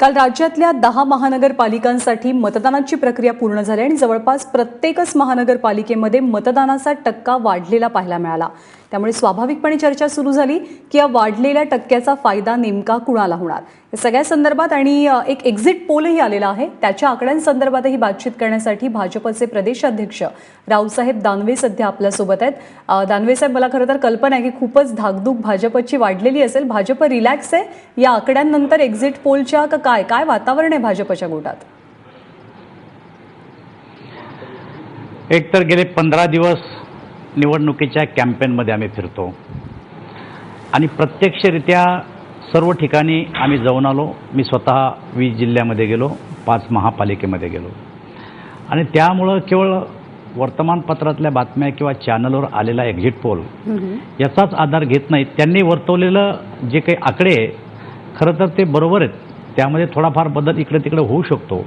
काल राज्यातल्या दहा महानगरपालिकांसाठी मतदानाची प्रक्रिया पूर्ण झाली आणि जवळपास प्रत्येकच महानगरपालिकेमध्ये मतदानाचा टक्का वाढलेला पाहायला मिळाला. त्यामुळे स्वाभाविकपणे चर्चा सुरू झाली की या वाढलेल्या टक्क्याचा फायदा नेमका कुणाला होणार? या सगळ्या संदर्भात आणि एक एक्झिट पोलही आलेला आहे. त्याच्या आकड्यांसंदर्भातही बातचीत करण्यासाठी भाजपचे प्रदेशाध्यक्ष रावसाहेब दानवे सध्या आपल्यासोबत आहेत. दानवे साहेब मला खरं तर कल्पना आहे की खूपच धाकधूक भाजपची वाढलेली असेल. भाजप रिलॅक्स आहे. या आकड्यांनंतर एक्झिट पोलच्या का काय काय वातावरण आहे भाजपच्या गोटात? एक तर गेले पंधरा दिवस निवडणुकीच्या कॅम्पेनमध्ये आम्ही फिरतो. आणि प्रत्यक्षरित्या सर्व ठिकाणी आम्ही जाऊन आलो. मी स्वतः वीस जिल्ह्यामध्ये गेलो पाच महापालिकेमध्ये गेलो. आणि त्यामुळं केवळ वर्तमानपत्रातल्या बातम्या किंवा चॅनलवर आलेला एक्झिट पोल याचाच आधार घेत नाहीत. त्यांनी वर्तवलेलं जे काही आकडे खरं तर ते बरोबर आहेत. त्यामध्ये थोडाफार बदल इकडे तिकडे होऊ शकतो.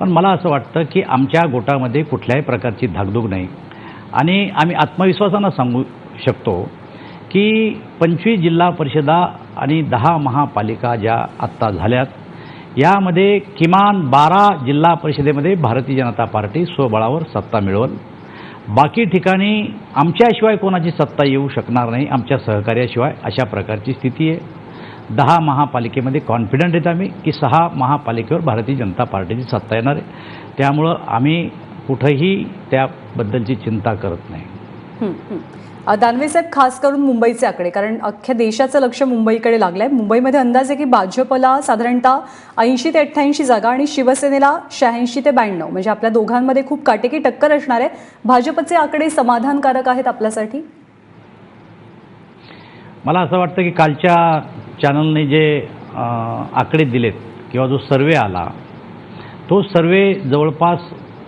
पण मला असं वाटतं की आमच्या गोटामध्ये कुठल्याही प्रकारची धाकधूक नाही. आणि आम्ही आत्मविश्वासानं सांगू शकतो की पंचवीस जिल्हा परिषदा आणि दहा महापालिका ज्या आत्ता झाल्यात यामध्ये किमान बारा जिल्हा परिषदेमध्ये भारतीय जनता पार्टी स्वबळावर सत्ता मिळवल. बाकी ठिकाणी आमच्याशिवाय कोणाची सत्ता येऊ शकणार नाही आमच्या सहकार्याशिवाय अशा प्रकारची स्थिती आहे. दहा महापालिकेमध्ये कॉन्फिडंट आहेत आम्ही की सहा महापालिकेवर भारतीय जनता पार्टीची सत्ता येणार आहे. त्यामुळं आम्ही कुठंही त्याबद्दलची चिंता करत नाही. दानवे साहेब खास करून मुंबईचे आकडे कारण अख्ख्या देशाचं लक्ष मुंबईकडे लागलंय. मुंबईमध्ये अंदाज आहे की भाजपला साधारणतः ऐंशी ते अठ्ठ्याऐंशी जागा आणि शिवसेनेला शहाऐंशी ते ब्याण्णव म्हणजे आपल्या दोघांमध्ये खूप काटेकी टक्कर असणार आहे. भाजपचे आकडे समाधानकारक आहेत आपल्यासाठी? मला असं वाटतं की कालच्या चॅनलने जे आकडे दिलेत किंवा जो सर्वे आला तो सर्वे जवळपास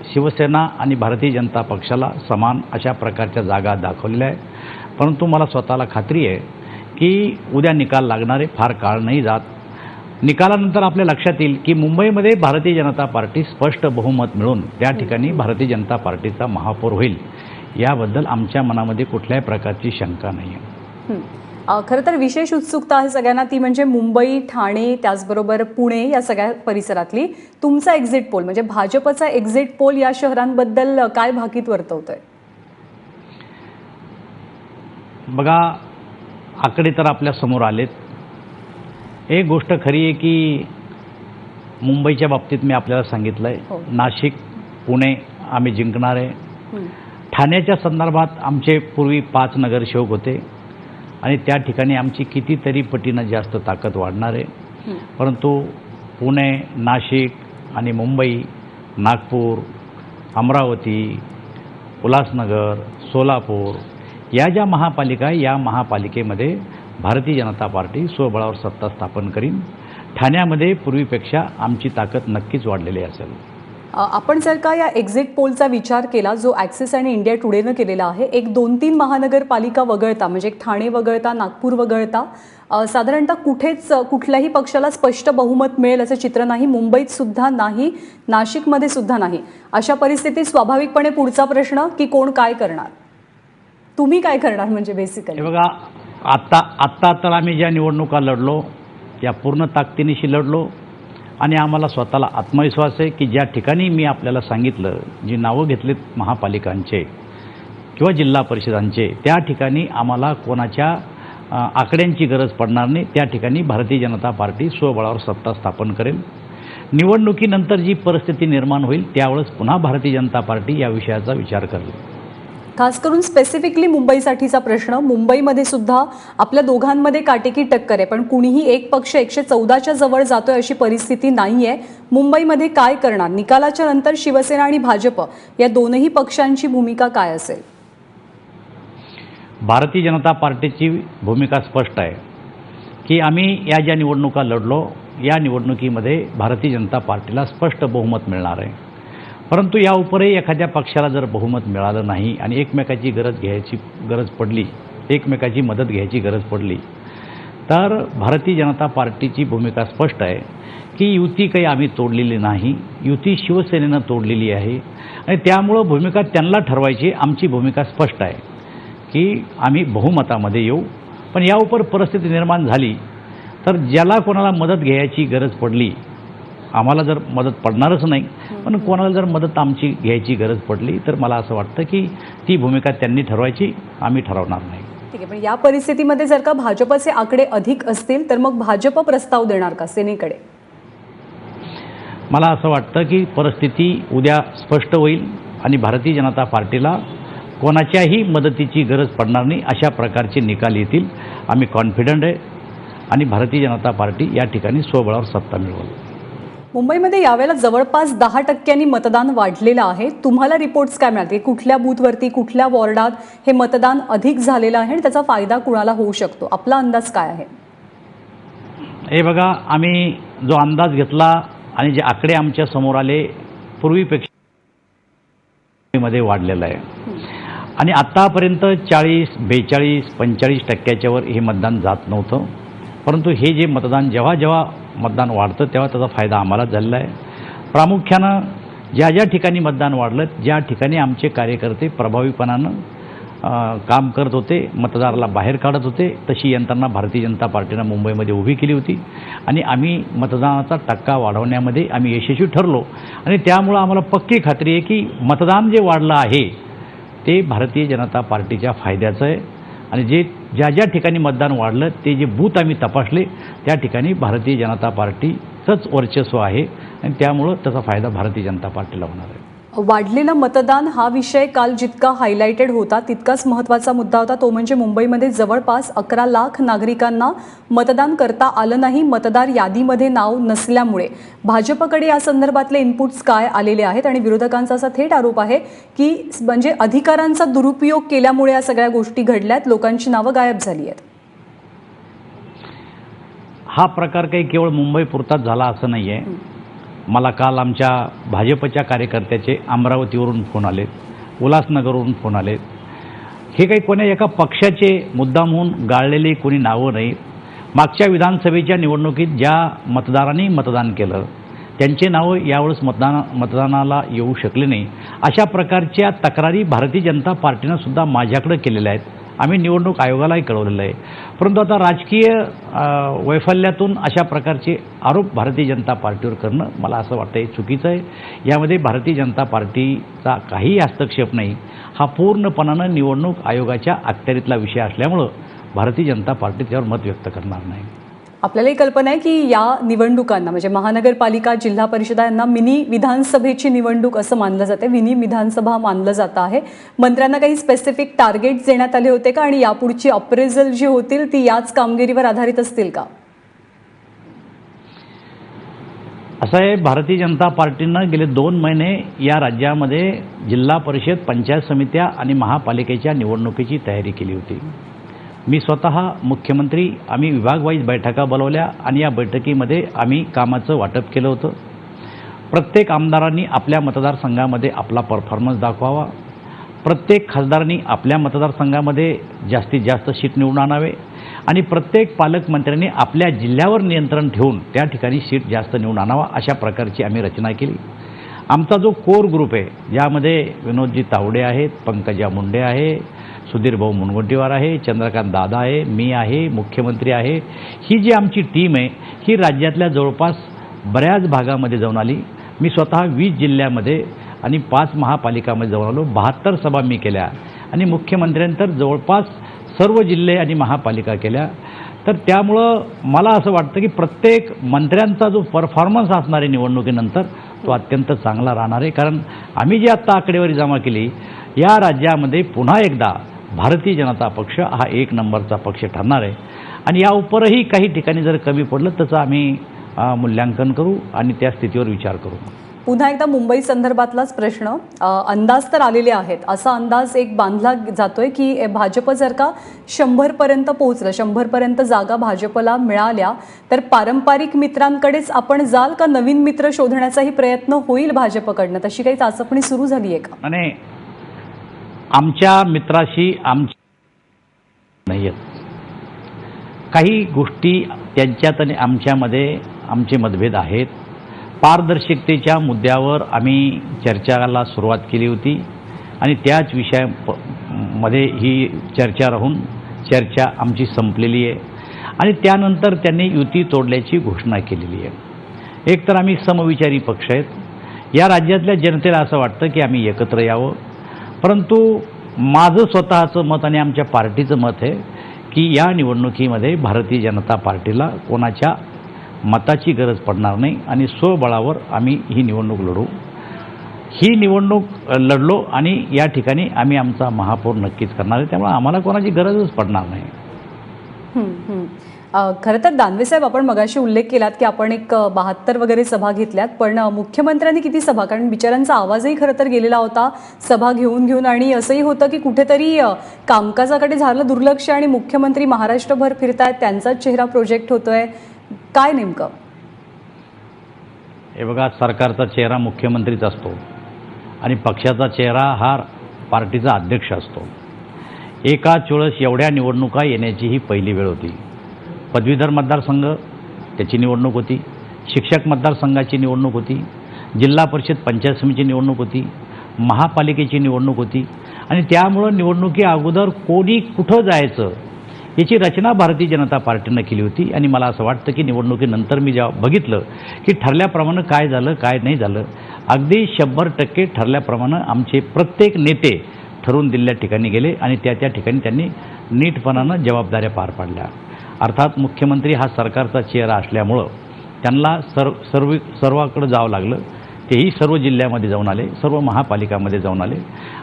शिवसेना आणि भारतीय जनता पक्षाला समान अशा प्रकारच्या जागा दाखवलेल्या आहे परंतु मला स्वतःला खात्री आहे की उद्या निकाल लागणारे फार काळ नाही जात. निकालानंतर आपल्या लक्षात येईल की मुंबईमध्ये भारतीय जनता पार्टी स्पष्ट बहुमत मिळून त्या ठिकाणी भारतीय जनता पार्टीचा महापौर होईल. याबद्दल आमच्या मनामध्ये कुठल्याही प्रकारची शंका नाही आहे खरं तर विशेष उत्सुकता आहे सगळ्यांना ती म्हणजे मुंबई ठाणे त्याचबरोबर पुणे या सगळ्या परिसरातली. तुमचा एक्झिट पोल म्हणजे भाजपचा एक्झिट पोल या शहरांबद्दल काय भाकीत वर्तवतोय? बघा आकडे तर आपल्यासमोर आलेत. एक गोष्ट खरी आहे की मुंबईच्या बाबतीत मी आपल्याला सांगितलं हो. आहे नाशिक पुणे आम्ही जिंकणार आहे. हं. ठाण्याच्या संदर्भात आमचे पूर्वी पाच नगरसेवक होते. आणि त्या ठिकाणी आमची कितीतरी पटीनं जास्त ताकद वाढणार आहे. परंतु पुणे नाशिक आणि मुंबई नागपूर अमरावती उल्हासनगर सोलापूर या ज्या महापालिका आहे या महापालिकेमध्ये भारतीय जनता पार्टी स्वबळावर सत्ता स्थापन करीन. ठाण्यामध्ये पूर्वीपेक्षा आमची ताकद नक्कीच वाढलेली असेल. आपण जर का या एक्झिट पोलचा विचार केला जो ॲक्सिस आणि इंडिया टुडेनं केलेला आहे एक दोन तीन महानगरपालिका वगळता म्हणजे ठाणे वगळता नागपूर वगळता साधारणतः कुठेच कुठल्याही पक्षाला स्पष्ट बहुमत मिळेल असं चित्र नाही मुंबईत सुद्धा नाही नाशिकमध्ये सुद्धा नाही. अशा परिस्थितीत स्वाभाविकपणे पुढचा प्रश्न की कोण काय करणार? तुम्ही काय करणार म्हणजे बेसिकली बघा आत्ता आत्ता तर आम्ही ज्या निवडणुका लढलो त्या पूर्ण ताकदीनिशी लढलो आणि आम्हाला स्वतःला आत्मविश्वास आहे की ज्या ठिकाणी मी आपल्याला सांगितलं जी नावं घेतलीत महापालिकांचे किंवा जिल्हा परिषदांचे त्या ठिकाणी आम्हाला कोणाच्या आकड्यांची गरज पडणार नाही. त्या ठिकाणी भारतीय जनता पार्टी स्वबळावर सत्ता स्थापन करेल. निवडणुकीनंतर जी परिस्थिती निर्माण होईल त्यावेळेस पुन्हा भारतीय जनता पार्टी या विषयाचा विचार करेल. खास करून स्पेसिफिकली मुंबईसाठीचा प्रश्न मुंबईमध्ये सुद्धा आपल्या दोघांमध्ये काटेकी टक्कर आहे. पण कुणीही एक पक्ष एकशे चौदाच्या जवळ जातोय अशी परिस्थिती नाही आहे मुंबईमध्ये काय करणार? निकालाच्या नंतर शिवसेना आणि भाजप या दोनही पक्षांची भूमिका काय असेल? भारतीय जनता पार्टीची भूमिका स्पष्ट आहे की आम्ही या ज्या निवडणुका लढलो या निवडणुकीमध्ये भारतीय जनता पार्टीला स्पष्ट बहुमत मिळणार आहे. परंतु या उपरही एखाद्या पक्षाला जर बहुमत मिळालं नाही आणि एकमेकाची गरज घ्यायची गरज पडली एकमेकाची मदत घ्यायची गरज पडली तर भारतीय जनता पार्टीची भूमिका स्पष्ट आहे की युती काही आम्ही तोडलेली नाही युती शिवसेनेनं तोडलेली आहे आणि त्यामुळं भूमिका त्यांना ठरवायची आमची भूमिका स्पष्ट आहे की आम्ही बहुमतामध्ये येऊ. पण या उपर परिस्थिती निर्माण झाली तर ज्याला कोणाला मदत घ्यायची गरज पडली आम्हाला जर मदत पडणारच नाही पण कोणाला जर मदत आमची घ्यायची गरज पडली तर मला असं वाटतं की ती भूमिका त्यांनी ठरवायची आम्ही ठरवणार नाही. ठीक आहे पण या परिस्थितीमध्ये जर का भाजपचे आकडे अधिक असतील तर मग भाजप प्रस्ताव देणार का सेनेकडे? मला असं वाटतं की परिस्थिती उद्या स्पष्ट होईल आणि भारतीय जनता पार्टीला कोणाच्याही मदतीची गरज पडणार नाही अशा प्रकारचे निकाल येतील. आम्ही कॉन्फिडंट आहे आणि भारतीय जनता पार्टी या ठिकाणी स्वबळावर सत्ता मिळवल. मुंबईमध्ये यावेळेला जवळपास दहा टक्क्यांनी मतदान वाढलेलं आहे. तुम्हाला रिपोर्ट्स काय मिळाले? कुठल्या बूथवरती कुठल्या वॉर्डात हे मतदान अधिक झालेलं आहे आणि त्याचा फायदा कुणाला होऊ शकतो? आपला अंदाज काय आहे? हे बघा आम्ही जो अंदाज घेतला आणि जे आकडे आमच्यासमोर आले पूर्वीपेक्षा मध्ये वाढलेला आहे. आणि आत्तापर्यंत चाळीस बेचाळीस पंचेचाळीस टक्क्याच्यावर हे मतदान जात नव्हतं. परंतु हे जे मतदान जेव्हा जेव्हा मतदान वाढतं तेव्हा त्याचा फायदा आम्हालाच झालेला आहे. प्रामुख्यानं ज्या ज्या ठिकाणी मतदान वाढलं ज्या ठिकाणी आमचे कार्यकर्ते प्रभावीपणानं काम करत होते मतदाराला बाहेर काढत होते तशी यंत्रणा भारतीय जनता पार्टीनं मुंबईमध्ये उभी केली होती. आणि आम्ही मतदानाचा टक्का वाढवण्यामध्ये आम्ही यशस्वी ठरलो. आणि त्यामुळं आम्हाला पक्की खात्री आहे की मतदान जे वाढलं आहे ते भारतीय जनता पार्टीच्या फायद्याचं आहे. आणि जे ज्या ज्या ठिकाणी मतदान वाढलं ते जे बूथ आम्ही तपासले त्या ठिकाणी भारतीय जनता पार्टीचंच वर्चस्व आहे आणि त्यामुळं त्याचा फायदा भारतीय जनता पार्टीला होणार आहे. वाढलेलं मतदान हा विषय काल जितका हायलाइटेड होता तितकाच महत्त्वाचा मुद्दा होता. तो म्हणजे मुंबईमध्ये जवळपास अकरा लाख नागरिकांना मतदान करता आलं नाही मतदार यादीमध्ये नाव नसल्यामुळे. भाजपकडे या संदर्भातले इनपुट्स काय आलेले आहेत आणि विरोधकांचा असा थेट आरोप आहे की म्हणजे अधिकारांचा दुरुपयोग केल्यामुळे या सगळ्या गोष्टी घडल्यात लोकांची नावं गायब झाली आहेत. हा प्रकार काही केवळ मुंबई पुरताच झाला असं नाही आहे मला काल आमच्या भाजपच्या कार्यकर्त्याचे अमरावतीवरून फोन आले उल्हासनगरवरून फोन आले. हे काही कोण्या एका पक्षाचे मुद्दामहून गाळलेली कोणी नावं नाही. मागच्या विधानसभेच्या निवडणुकीत ज्या मतदारांनी मतदान केलं त्यांचे नावं यावेळेस मतदान मतदानाला येऊ शकले नाही. अशा प्रकारच्या तक्रारी भारतीय जनता पार्टीनं सुद्धा माझ्याकडे केलेल्या आहेत. आम्ही निवडणूक आयोगालाही कळवलेलं आहे. परंतु आता राजकीय वैफल्यातून अशा प्रकारचे आरोप भारतीय जनता पार्टीवर करणं मला असं वाटतं हे चुकीचं आहे. यामध्ये भारतीय जनता पार्टीचा काहीही हस्तक्षेप नाही. हा पूर्णपणानं निवडणूक आयोगाच्या अखत्यारीतला विषय असल्यामुळं भारतीय जनता पार्टी त्यावर मत व्यक्त करणार नाही. आपल्यालाही कल्पना आहे की या निवडणुकांना म्हणजे महानगरपालिका जिल्हा परिषदा यांना मिनी विधानसभेची निवडणूक असं मानलं जाते मिनी विधानसभा मानलं जातं आहे. मंत्र्यांना काही स्पेसिफिक टार्गेट देण्यात आले होते का? आणि यापुढची अप्रेझल जी होतील ती याच कामगिरीवर आधारित असतील का? असं आहे भारतीय जनता पार्टीनं गेले दोन महिने या राज्यामध्ये जिल्हा परिषद पंचायत समित्या आणि महापालिकेच्या निवडणुकीची तयारी केली होती. मी स्वतः मुख्यमंत्री आम्ही विभागवाईज बैठका बोलवल्या आणि या बैठकीमध्ये आम्ही कामाचं वाटप केलं होतं. प्रत्येक आमदारांनी आपल्या मतदारसंघामध्ये आपला परफॉर्मन्स दाखवावा. प्रत्येक खासदारांनी आपल्या मतदारसंघामध्ये जास्तीत जास्त सीट निवडून आणावे आणि प्रत्येक पालकमंत्र्यांनी आपल्या जिल्ह्यावर नियंत्रण ठेवून त्या ठिकाणी सीट जास्त निवडून आणावा अशा प्रकारची आम्ही रचना केली. आमचा जो कोर ग्रुप आहे ज्यामध्ये विनोदजी तावडे आहेत पंकजा मुंडे आहे सुधीर भाऊ मुनगंटीवार आहे चंद्रकांत दादा आहे मी आहे मुख्यमंत्री आहे. ही जी आमची टीम आहे ही राज्यातल्या जवळपास बऱ्याच भागामध्ये जाऊन आली. मी स्वतः वीस जिल्ह्यामध्ये आणि पाच महापालिकामध्ये जाऊन आलो. बहात्तर सभा मी केल्या. आणि मुख्यमंत्र्यांतर जवळपास सर्व जिल्हे आणि महापालिका केल्या. तर त्यामुळं मला असं वाटतं की प्रत्येक मंत्र्यांचा जो परफॉर्मन्स असणार आहे निवडणुकीनंतर तो अत्यंत चांगला राहणार आहे. कारण आम्ही जी आत्ता आकडेवारी जमा केली या राज्यामध्ये पुन्हा एकदा भारतीय जनता पक्ष हा एक नंबरचा पक्ष ठरणार आहे. आणि या उपरही काही ठिकाणी जर कमी पडलं त्याचं आम्ही मूल्यांकन करू आणि त्या स्थितीवर विचार करू. पुन्हा एकदा मुंबई संदर्भातलाच प्रश्न. अंदाज तर आलेले आहेत. असा अंदाज एक बांधला जातोय की भाजप जर का शंभरपर्यंत पोहोचलं शंभरपर्यंत जागा भाजपला मिळाल्या तर पारंपरिक मित्रांकडेच आपण जाल का नवीन मित्र शोधण्याचाही प्रयत्न होईल भाजपकडनं? तशी काही चाचपणी सुरू झाली आहे का आमच्या मित्राशी आमची नाही आहेत काही गोष्टी त्यांच्यात आणि आमच्यामध्ये आमचे मतभेद आहेत. पारदर्शकतेच्या मुद्द्यावर आम्ही चर्चाला सुरुवात केली होती आणि त्याच विषया प- मध्ये ही चर्चा राहून चर्चा आमची संपलेली आहे. आणि त्यानंतर त्यांनी युती तोडल्याची घोषणा केलेली आहे. एकतर आम्ही समविचारी पक्ष आहेत. या राज्यातल्या जनतेला असं वाटतं की आम्ही एकत्र यावं. परंतु माझं स्वतःचं मत आणि आमच्या पार्टीचं मत आहे की या निवडणुकीमध्ये भारतीय जनता पार्टीला कोणाच्या मताची गरज पडणार नाही आणि स्वबळावर आम्ही ही निवडणूक लढू. ही निवडणूक लढलो आणि या ठिकाणी आम्ही आमचा महापौर नक्कीच करणार आहे. त्यामुळे आम्हाला कोणाची गरजच पडणार नाही. खरं तर दानवे साहेब आपण मगाशी उल्लेख केलात की आपण एक बहात्तर वगैरे सभा घेतल्यात पण मुख्यमंत्र्यांनी किती सभा? कारण बिचाऱ्यांचा आवाजही खरं तर गेलेला होता सभा घेऊन घेऊन आणि असंही होतं की कुठेतरी कामकाजाकडे झालं दुर्लक्ष आणि मुख्यमंत्री महाराष्ट्रभर फिरतायत त्यांचाच चेहरा प्रोजेक्ट होतोय. काय नेमकं? हे बघा सरकारचा चेहरा मुख्यमंत्रीच असतो. आणि पक्षाचा चेहरा हा पार्टीचा अध्यक्ष असतो. एका चुळस एवढ्या निवडणुका येण्याची ही पहिली वेळ होती. पदवीधर मतदारसंघ त्याची निवडणूक होती. शिक्षक मतदारसंघाची निवडणूक होती. जिल्हा परिषद पंचायत समितीची निवडणूक होती. महापालिकेची निवडणूक होती. आणि त्यामुळं निवडणुकी अगोदर कोणी कुठं जायचं याची रचना भारतीय जनता पार्टीनं केली होती. आणि मला असं वाटतं की निवडणुकीनंतर मी जेव्हा बघितलं की ठरल्याप्रमाणे काय झालं काय नाही झालं अगदी शंभर टक्के ठरल्याप्रमाणे आमचे प्रत्येक नेते ठरवून दिलेल्या ठिकाणी गेले आणि त्या त्या ठिकाणी त्यांनी नीटपणानं जबाबदाऱ्या पार पाडल्या. अर्थात मुख्यमंत्री हा सरकारचा चेहरा असल्यामुळं त्यांना सर्व सर्व सर्वाकडं जावं लागलं. तेही सर्व जिल्ह्यामध्ये जाऊन आले सर्व महापालिकामध्ये जाऊन आले.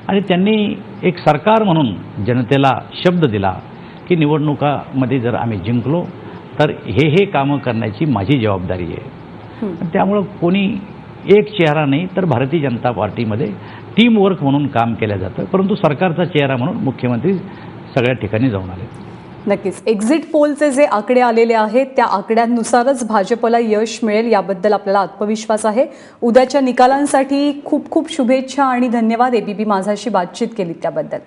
आणि त्यांनी एक सरकार म्हणून जनतेला शब्द दिला की निवडणुकामध्ये जर आम्ही जिंकलो तर हे हे कामं करण्याची माझी जबाबदारी आहे. हं. त्यामुळं कोणी एक चेहरा नाही तर भारतीय जनता पार्टीमध्ये टीम वर्क म्हणून काम केलं जातं. परंतु सरकारचा चेहरा म्हणून मुख्यमंत्री सगळ्या ठिकाणी जाऊन आले. नक्कीच. एक्झिट पोलचे जे आकडे आलेले आहेत त्या आकड्यांनुसारच भाजपला यश मिळेल याबद्दल आपल्याला आत्मविश्वास आहे. उद्याच्या निकालांसाठी खूप खूप शुभेच्छा आणि धन्यवाद एबीपी माझाशी बातचीत केली त्याबद्दल.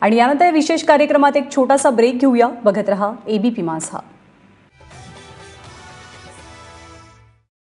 आणि यानंतर विशेष कार्यक्रमात एक छोटासा ब्रेक घेऊया. बघत रहा एबीपी माझा.